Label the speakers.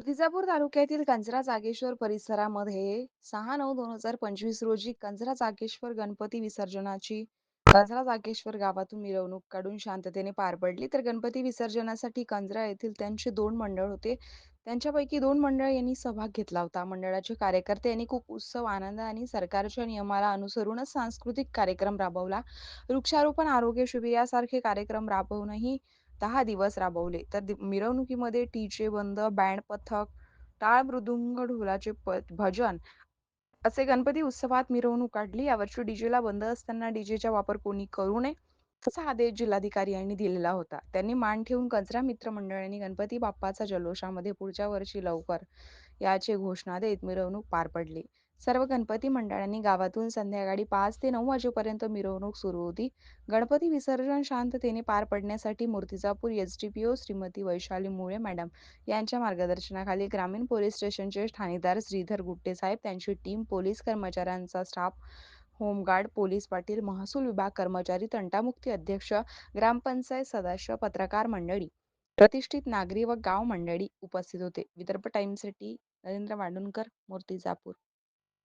Speaker 1: मूर्तिजापूर तालुक्यातील कंजरा जागेश्वर परिसरामध्ये सहा नऊ दोन हजार पंचवीस रोजी कंजरा जागेश्वर गणपती विसर्जनाची कंजरा जागेश्वर गावातून मिरवणूक काढून शांततेने पार पडली. तर गणपती विसर्जनासाठी कंजरा येथील त्यांचे दोन मंडळ होते. त्यांच्यापैकी दोन मंडळ यांनी सहभाग घेतला होता. मंडळाचे कार्यकर्ते यांनी खूप उत्सव आनंद आणि सरकारच्या नियमाला अनुसरूनच सांस्कृतिक कार्यक्रम राबवला. वृक्षारोपण आरोग्य शिबिर यासारखे कार्यक्रम राबवूनही दहा दिवस राबवले. तर मिरवणुकीमध्ये टीचे बंद बँड पथक टाळ मृदुंग ढोलाचे भजन असे गणपती उत्सवात मिरवणूक काढली. यावर्षी डीजेला बंद असताना डीजेचा वापर कोणी करू नये असा आदेश जिल्हाधिकारी यांनी दिलेला होता. त्यांनी मान ठेवून कचरा मित्र मंडळांनी गणपती बाप्पाचा जल्लोषामध्ये पुढच्या वर्षी लवकर याची घोषणा देत मिरवणूक पार पडली. सर्व गणपती मंडळांनी गावातून संध्याकाळी पाच ते नऊ वाजेपर्यंत मिरवणूक सुरू होती. गणपती विसर्जन शांततेने पार पडण्यासाठी मूर्तिजापूर एसडीपीओ श्रीमती वैशाली मुळे मॅडम यांच्या मार्गदर्शनाखाली ग्रामीण पोलीस स्टेशनचे ठाणेदार श्रीधर गुट्टे साहेब त्यांची टीम पोलीस कर्मचाऱ्यांचा staff home guard police Patil महसूल विभाग कर्मचारी तंटामुक्ती अध्यक्ष ग्रामपंचायत सदस्य पत्रकार मंडळी प्रतिष्ठित नागरी व गाव मंडळी उपस्थित होते. विदर्भ टाइम्ससाठी नरेंद्र वांडूनकर मूर्तिजापूर.